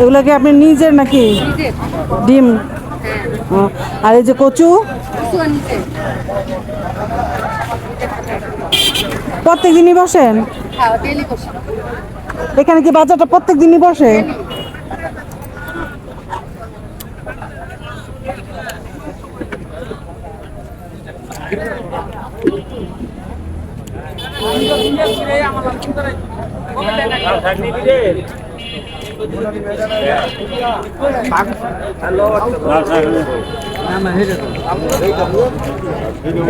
এগুলো কি আপনি নিজের নাকি? ডিম? আর এই যে কচু? প্রত্যেক দিনই বসেন? এখানে কি বাজারটা প্রত্যেক দিনই বসে এই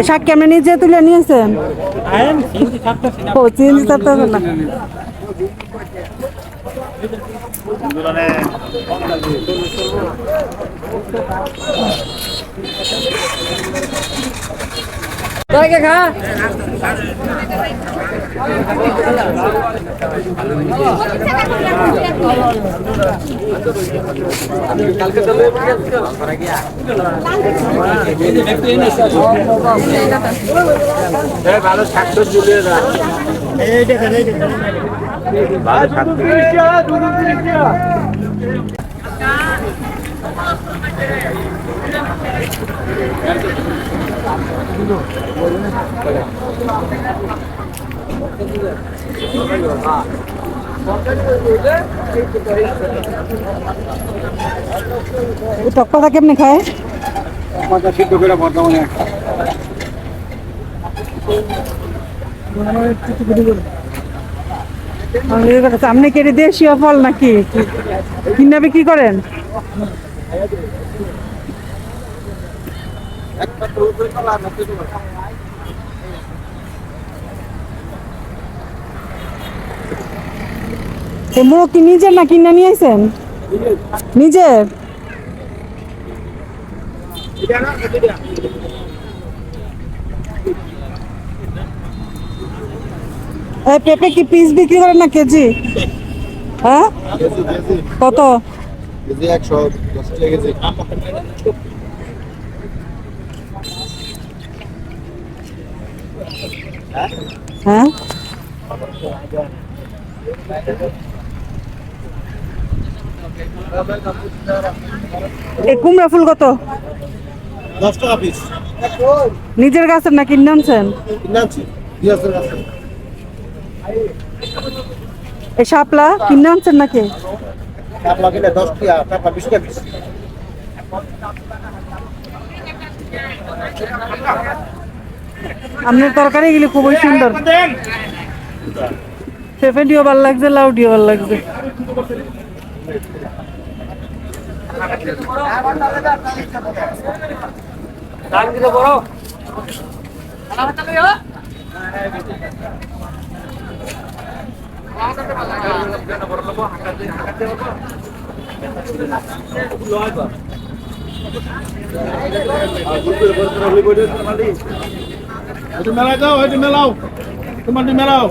শাক কেমন নিজে তুলে নিয়েছেন ও চিনি থাকতে হবে না। ভালো থাকতো জুলিয়ে রাখ ভালো থাকতো এই টক পাতা কেমনি খায়? সিদ্ধ করে বর্তমানে আপনি কেটে দেশীয় ফল নাকি? কিনে বিক্রি করেন? এই কি নিজের না কিনে নিয়ে আইছেন? নিজের? পেঁপে কি পিস বিক্রি করেন না কেজি? হ্যাঁ? কত? একশো, দশ টাকা কেজি। হ্যাঁ? এই কুমড়া ফুল কত? দশ টাকা পিস নিজের গাছের না কিনে আনছেন এই শাপলা কিনে আনছেন নাকি? কিনে দশ টাকা বিশ টাকা পিস আপনার তরকারি গুলি খুবই সুন্দর। পেঁপেটিও ভালো লাগছে লাউটিও ভালো লাগছে। একটু মেলায় যাও একটু মেলাও। তোমার মেলাও।